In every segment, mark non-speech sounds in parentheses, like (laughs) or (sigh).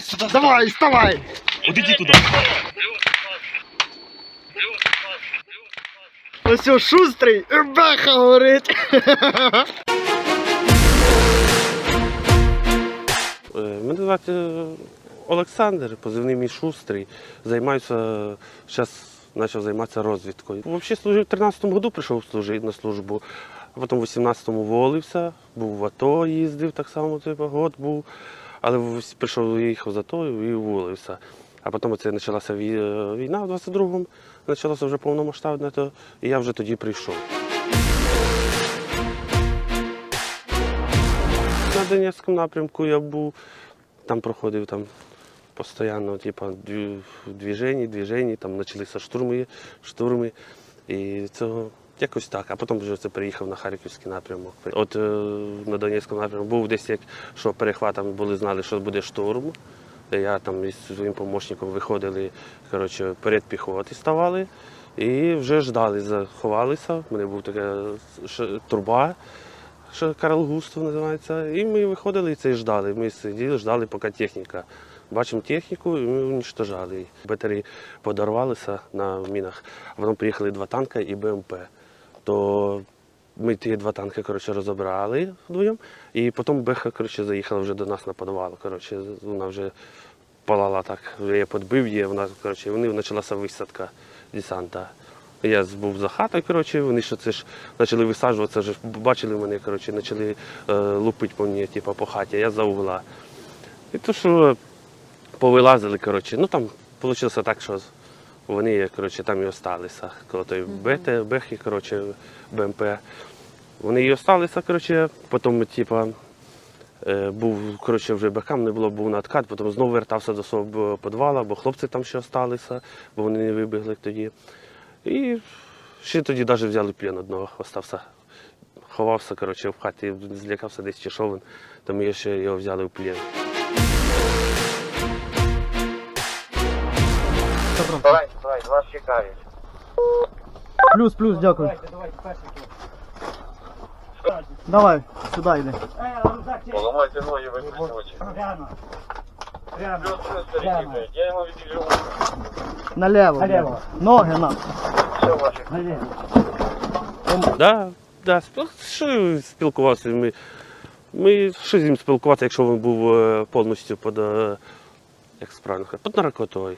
сюди. Давай, вставай! От іди туди. Ось о, шустрий, беха горить. Е, Мене звати Олександр, позивний мій шустрий. Займаюся, зараз почав займатися розвідкою. Взагалі служив в 13-му году, прийшов служити на службу, а потім в 18-му волився, був в АТО, їздив так само, типу, год був. Але прийшов, їхав з АТО і уволився. А потім оце почалася війна в 22-му, почалося вже повномасштабне, то і я вже тоді прийшов. На Донецькому напрямку я був, там проходив там постійно, типу, двіжені, двіжені, там почалися штурми, штурми. І цього якось так. А потім вже це переїхав на Харківський напрямок. От е, на Донецькому напрямку був десь як, що перехватом були, знали, що буде штурм. Я там із своїм помічником виходили, коротше, перед піхоти ставали і вже ждали, заховалися. У мене був така труба що Карл Густав називається. І ми виходили і це ждали. Ми сиділи, ждали, поки техніка. Бачимо техніку, і ми уничтожали її. Батареї подорвалися на мінах, а потім приїхали два танка і БМП. То ми ті два танки коротше, розібрали вдвоєм, і потім Беха коротше, заїхала вже до нас на підвал. Коротше, вона вже палала так, я підбив її, вона, коротше, вони почалася висадка десанта. Я був за хатою, коротше, вони що це ж почали висаджуватися, вже бачили мене, коротше, почали е, лупити по мені, типу, по хаті, я за угла. І то, що повилазили, коротше, ну там вийшло так, що вони, коротше, там і осталися. Коло той БТ, Бехи, коротше, БМП. Вони і осталися, коротше, потім, типу, е, був, коротше, вже бекам не було, був на откат, потім знову вертався до свого підвала, бо хлопці там ще залишилися, бо вони не вибігли тоді. І ще тоді навіть взяли плен одного, остався. Ховався, коротше, в хаті, злякався десь чи що він, то ми ще його взяли в плен. Давай, давай, вас чекають. Плюс, плюс, дякую. Давай, сюди йди. Поламайте ноги, виключи очі. Плюс, плюс, перекидують. Я йому відвіжу. Налево. Налево. Ноги на. Все ваше. Да, да, спіл- що спілкувався. Ми, ми що з ним спілкуватися, якщо він був е, повністю під, е, як справно сказати, під наркотою.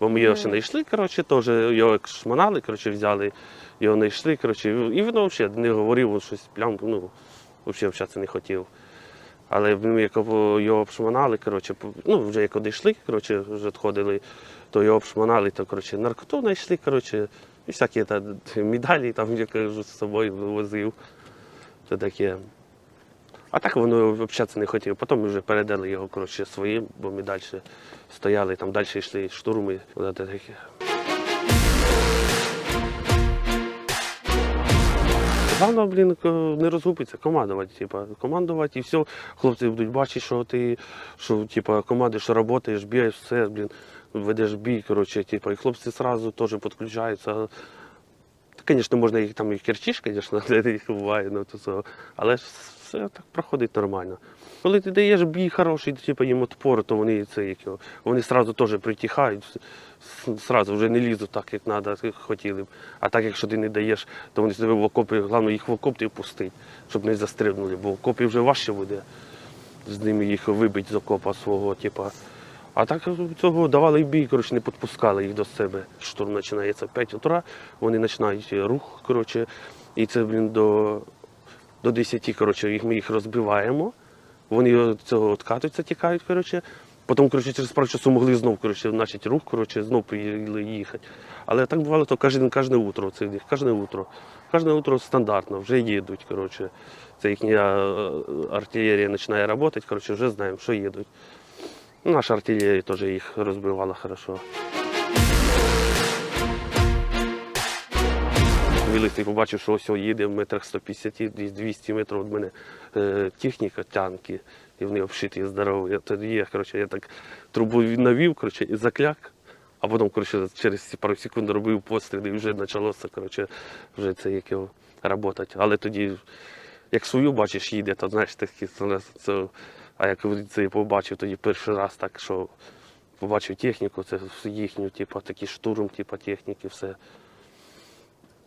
Бо ми його ще не йшли, коротше, теж його як шманали, коротше, взяли, його не йшли, коротше, і він взагалі не говорив, він щось плям, ну, взагалі общатися не хотів. Але ми як його обшманали, коротше, ну, вже як одійшли, коротше, вже відходили, то його обшманали, то коротше, наркоту знайшли, коротше, і всякі та, медалі там, я кажу, з собою возив. Це таке. А так воно общатися не хотів. Потім ми вже передали його коротше, своїм, бо ми далі стояли, там далі йшли штурми. Головне, блін, не розгубитися, командувати, типа, командувати і все. Хлопці будуть бачити, що ти що, типа, командуєш, працюєш, бігаєш, все, блін, ведеш бій, коротше, типа, і хлопці одразу теж підключаються. Звісно, можна їх там і керчиш, звісно, (laughs) їх буває, ну, але ж все так проходить нормально. Коли ти даєш бій хороший, типу їм отпор, то вони це як його, вони одразу теж притихають, одразу вже не лізуть так, як треба, як хотіли б. А так, якщо ти не даєш, то вони тебе в окопі, головне їх в окоп ти пустить, щоб не застрибнули, бо в окопі вже важче буде з ними їх вибити з окопа свого, типу. А так цього давали бій, коротше, не підпускали їх до себе. Штурм починається в 5 утра, вони починають рух, коротше, і це, блін, до, до 10, коротше, їх, ми їх розбиваємо. Вони від цього відкатуються, тікають, коротше. Потім, коротше, через пару часу могли знов, коротше, почати рух, коротше, знов приїхали їхати. Але так бувало, то кожне, кожне утро, це кожне утро. Кожне утро стандартно, вже їдуть, коротше. Це їхня е, артилерія починає працювати, коротше, вже знаємо, що їдуть. Наша артилерія теж їх розбивала хорошо. Вилетів, побачив, що ось їде в метрах 150-200 метрів від мене е, техніка, танки, і вони обшиті здорові. Тоді я, коротше, я так трубу навів коротше, і закляк, а потім коротше, через пару секунд робив постріл і вже почалося коротше, вже це як його працювати. Але тоді, як свою бачиш, їде, то знаєш, такі, це, А як це я побачив тоді перший раз, так що побачив техніку, це їхню, типу, такий штурм, типу, техніки, все.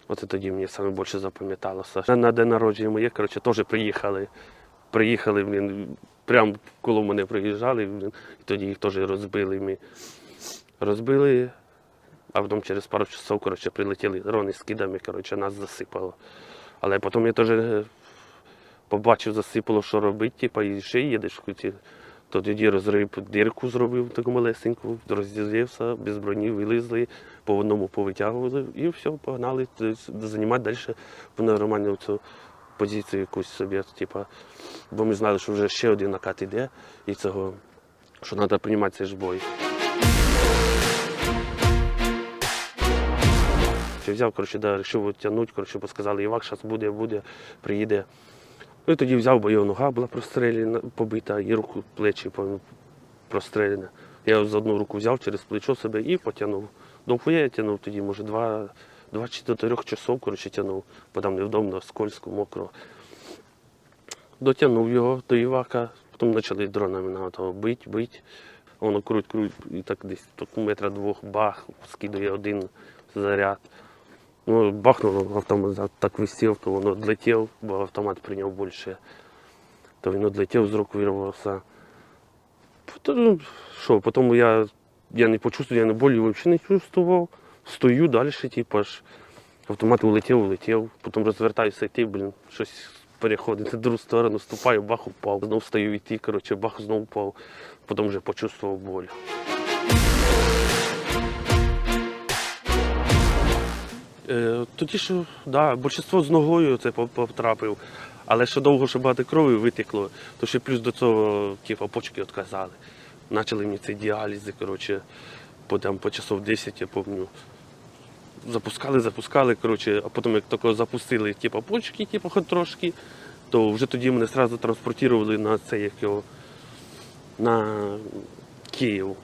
Оце тоді мені саме більше запам'яталося. На, день народження моє, коротше, теж приїхали. Приїхали, блін, прямо коло мене приїжджали, блін, і тоді їх теж розбили. Ми розбили, а потім через пару часов, коротше, прилетіли дрони з кидами, коротше, нас засипало. Але потім я теж е, побачив, засипало, що робити, типу, і ще їдеш. То тоді розрив дірку зробив таку малесеньку, розділився, без броні вилізли, по одному повитягували і все, погнали займати далі нормальну цю позицію якусь собі. Типу, бо ми знали, що вже ще один накат іде, і цього, що треба приймати цей ж бой. Взяв, коротше, да, вирішив тягнути, коротше, бо сказали, Івак, зараз буде, буде, приїде. Ну і тоді взяв, бо його нога була прострелена, побита, і руку, плечі прострелена. Я за одну руку взяв через плечо себе і потягнув. Довго я тягнув тоді, може, два, два чи до трьох часов, коротше, тягнув, бо там невдомно, скользко, мокро. Дотягнув його до Івака, потім почали дронами на того бить, бить. Воно круть, круть, і так десь так метра двох бах, скидує один заряд. Ну, бахнуло, автомат так висів, то воно відлетів, бо автомат прийняв більше. То він відлетів, з рук вирвався. Потім, що, потім я, я не почувствував, я не болі взагалі не чувствував. Стою далі, типу, аж автомат улетів, улетів, потім розвертаюся йти, блін, щось переходить на другу сторону, ступаю, бах упав. Знову стою йти, коротше, бах знову впав. Потім вже почувствував боль. Тоді що, да, більшість з ногою це потрапив, але ще довго що багато крові витекло, то ще плюс до цього типу, почки відказали. Почали мені ці діалізи, коротше, по, там, по часов 10, я пам'ятаю. Запускали, запускали, коротше, а потім як тільки запустили типу, почки, типу, хоч трошки, то вже тоді мене одразу транспортували на це, як його, на Київ.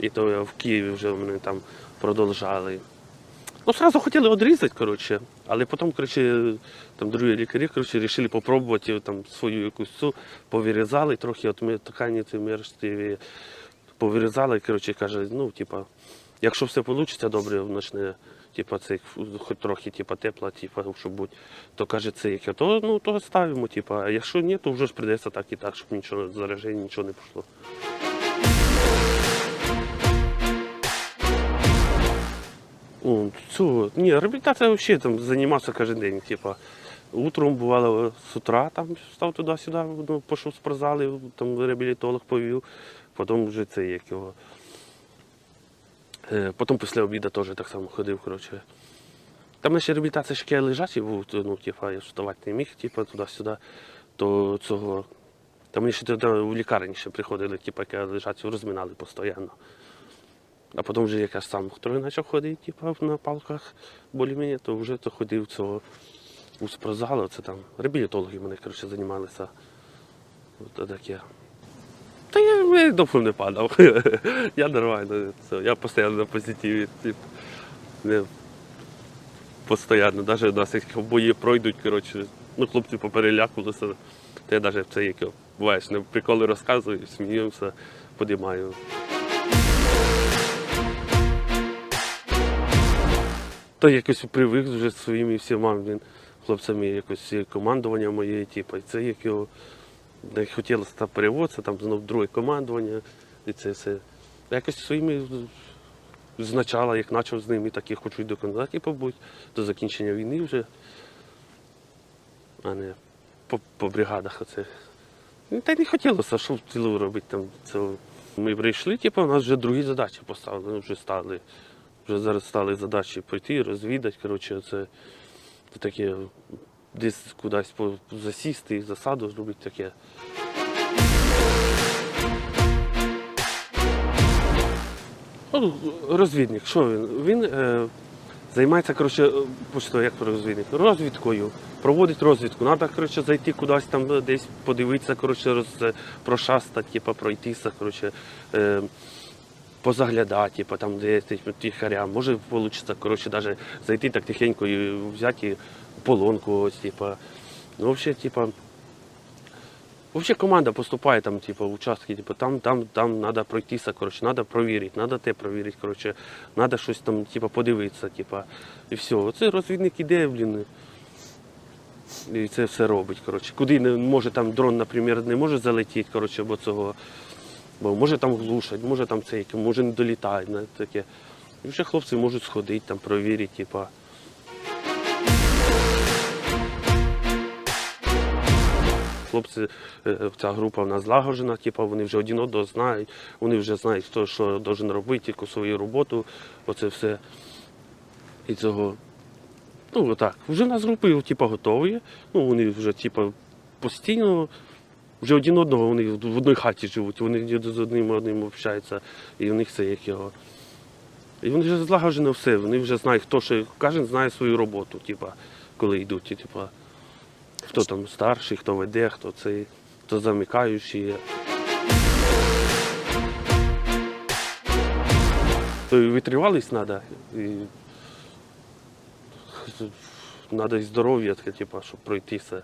І то в Києві вже мене там продовжали. Ну, сразу хотіли відрізати, коротше, але потім, коротше, там другі лікарі, коротше, вирішили попробувати там свою якусь цю, повирізали трохи от ми- ткані ці мережливі, повирізали, коротше, каже, ну, типа, якщо все вийде добре, почне, типа, це хоч трохи типа, тепло, типа, щоб бути, то каже, це яке, то, ну, то ставимо, типа, а якщо ні, то вже ж прийдеться так і так, щоб нічого зараження, нічого не пішло. О, ні, реабілітація взагалі там займався кожен день. Типа, утром бувало з утра там став туди-сюди, ну, пішов в спортзали, там реабілітолог повів, потім вже це як його. Е, Потім після обіду теж так само ходив, коротше. Там ще реабілітація ще лежачий був, ну, типа, я вставати не міг, типа, туди-сюди, то цього. Там мені ще в лікарні ще приходили, типа, яке лежачі, розминали постійно. А потім вже якраз сам трохи почав ходити, типу, на палках більш-менш, то вже то ходив цього у спортзал, це там реабілітологи мене коротше, займалися. От таке. Та я, я довго не падав. (laughs) я нормально. Це, я постійно на позитиві. Тип, не, постійно. Навіть у нас як бої пройдуть, коротше, ну, хлопці поперелякувалися. То я навіть це як буваєш, приколи розказую, сміємося, подіймаю. То якось привик вже зі своїми всіма він, хлопцями, якось командування моє, типу, і це як його не хотілося там переводитися, там знов друге командування, і це все. Якось своїми з начала, як почав з ними, так і хочу й до кінця, типу, бути, до закінчення війни вже, а не по, по бригадах оце. Ну, Та й не хотілося, що в цілу робити там. Це. Ми прийшли, типу, у нас вже другі задачі поставили, ну, вже стали. Вже зараз стали задачі прийти, розвідати. Коротше, це, таке десь кудись засісти, засаду зробити таке. Ну, розвідник, що він? Він е, займається, коротше, просто як розвідник, розвідкою. Проводить розвідку. Треба, коротше, зайти кудись там десь подивитися, коротше, роз, е, прошастати, типу, пройтися, коротше, е, позаглядати, типу, там, де тихаря. Може вийде, коротше, навіть зайти так тихенько і взяти полонку, ось, типу. Ну, взагалі, типу, Взагалі команда поступає там, типу, в участки, типу, там, там, там треба пройтися, коротше, треба провірити, треба те провірити, коротше, треба щось там, типу, подивитися, типу, і все. Оце розвідник іде, блін. І це все робить. Коротше. Куди не може там дрон, наприклад, не може залетіти, коротше, бо цього. Бо може там глушать, може там це, може не долітає, не, таке. І вже хлопці можуть сходити, там, провірити, типа. Хлопці, е, ця група в нас злагоджена, типу, вони вже один одного знають, вони вже знають, хто що має робити, яку свою роботу, оце все. І цього. Ну, отак. Вже в нас групи типу, готові. Ну, вони вже типу, постійно, вже один одного вони в одній хаті живуть, вони з одним одним общаються, і у них це як його. І вони вже злагоджено все, вони вже знають, хто що, кожен знає свою роботу, типа, коли йдуть. і, Типа, хто там старший, хто веде, хто цей, хто замикаючий. То витривалість треба. І... Треба і здоров'я, типа, щоб пройтися.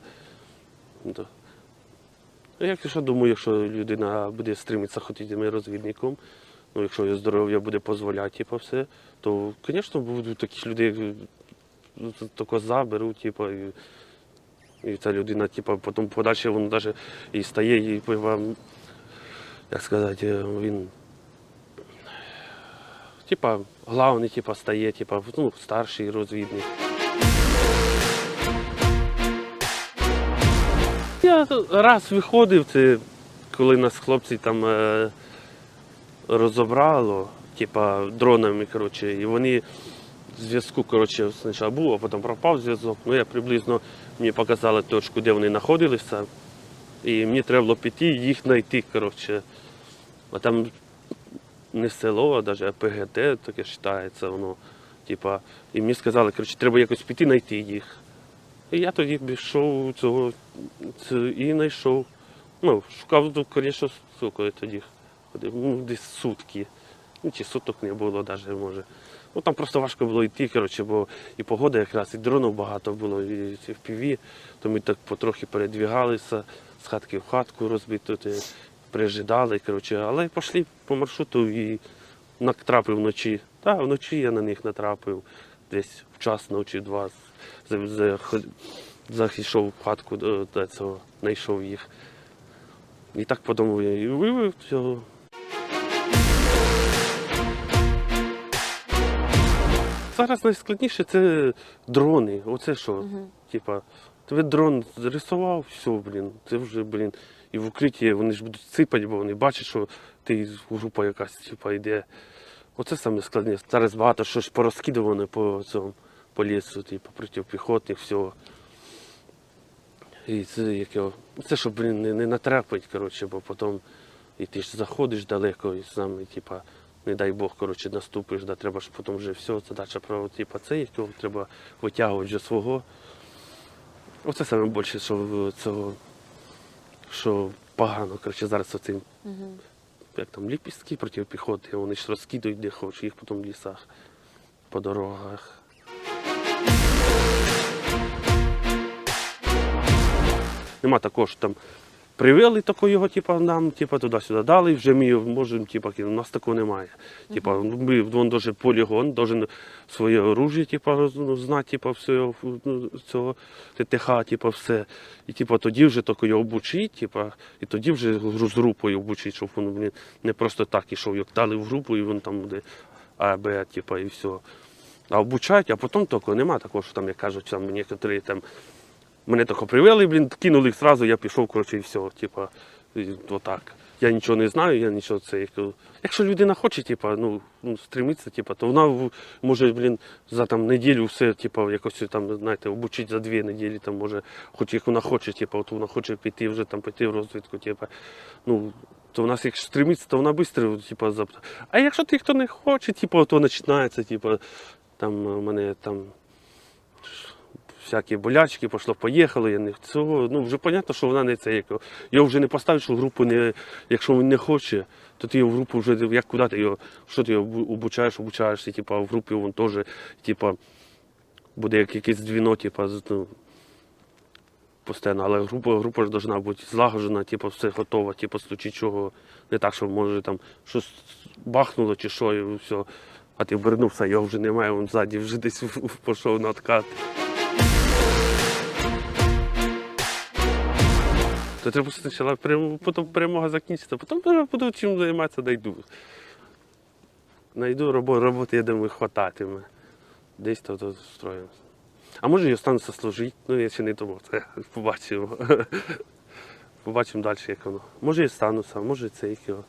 Ну, як я що думаю, якщо людина буде стремитися хотіти розвідником, ну, якщо її здоров'я буде дозволяти, типу, все, то, звісно, будуть люди, як, ну, заберуть, типу, і, і ця людина, типу, потім подальше він навіть і стає, і вам, як сказати, він. Типа, главний, типа, стає, типа, ну, старший розвідник. Я раз виходив, це коли нас хлопці там е, розібрало, типа дронами, коротше, і вони зв'язку, коротше, спочатку був, а потім пропав зв'язок. Ну, я приблизно мені показали точку, де вони знаходилися. І мені треба було піти їх знайти, коротше. А там не село, а навіть ПГТ таке вважається воно. Типа, і мені сказали, коротше, треба якось піти знайти їх. І я тоді пішов цього і знайшов. Ну, шукав, ну, звісно, сука, тоді ходив. Ну, десь сутки. Ну, чи суток не було навіть, може. Ну там просто важко було йти, коротше, бо і погода якраз, і дронів багато було, і в піві, то ми так потрохи передвігалися з хатки в хатку розбити, прижидали, коротше, але пішли по маршруту і натрапив вночі. Так, вночі я на них натрапив десь в час ночі два. За- за- Зайшов в хатку до, цього, знайшов їх. І так потім я і вивів цього. Зараз найскладніше це дрони. Оце що? Типа, тебе дрон зрисував, все, блін, це вже, блін. І в укритті вони ж будуть сипати, бо вони бачать, що ти група якась типа, йде. Оце саме складніше. Зараз багато що ж порозкидувано по цьому по лісу, типу, протипіхотних, всього. І це яке. Це щоб не, не натрапить, коротше, бо потім і ти ж заходиш далеко і сам, і, типа, не дай Бог, коротше, наступиш, да, треба ж потім вже все, задача право, типа, це якого треба витягувати вже свого. Оце саме більше, що цього, що погано, коротше, зараз оцим, як там, ліпістки проти піхоти, вони ж розкидують де хочеш, їх потім в лісах, по дорогах. Нема такого, що там привели такого його, типа, нам, типа, туди-сюди дали, вже ми його можемо, кинути. у нас такого немає. Типа, ми, він дуже полігон, должен своє оружие, типа, роз- ну, знати, типа, всього, ну, цього ТТХ, типа, все. І типа, тоді вже тільки його обучить, типа, і тоді вже з групою обучить, щоб він блін, не просто так ішов, як дали в групу, і він там буде А, Б, типа, і все. А обучають, а потім тільки нема такого, що там, як кажуть, там некоторі там Мене тільки привели, блін, кинули зразу, я пішов, коротше, і все. Типа, отак. Я нічого не знаю, я нічого це. Якщо людина хоче, типа, ну, ну стремиться, типа, то вона може, блін, за там неділю все, типа, якось там, знаєте, обучить за дві неділі, там може, хоч як вона хоче, типа, от вона хоче піти вже там піти в розвідку, типа, ну. То в нас, якщо стремиться, то вона швидко, типа, зап... А якщо ти хто не хоче, типа, то починається, типа, там у мене там всякі болячки, пошло, поїхало, я не цього. Ну, вже зрозуміло, що вона не це. Як, його вже не поставиш у групу, не, якщо він не хоче, то ти його в групу вже як куди ти його, що ти його обучаєш, обучаєшся, типу, в групі він теж, типу, буде як якесь дзвіно, типу, ну, постійно, але група, група ж повинна бути злагоджена, типу, все готово, типу, в чого. Не так, що може там щось бахнуло чи що, і все. А ти обернувся, його вже немає, він ззаді вже десь (laughs) пішов на откат. То треба спочатку потім перемога закінчиться, потім буду чим займатися, дойду. Найду роботу, роботи, я думаю, хвататиме. Десь то, то строїмо. А може і остануся служити, ну я ще не думав, це (laughs) побачимо. (laughs) Побачимо далі, як воно. Може і стануся, може це як його.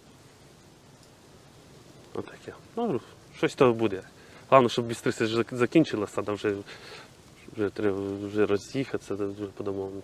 Отаке. Ну, щось того буде. Головне, щоб швидше закінчилося, там вже, вже треба вже роз'їхатися вже по-домовому.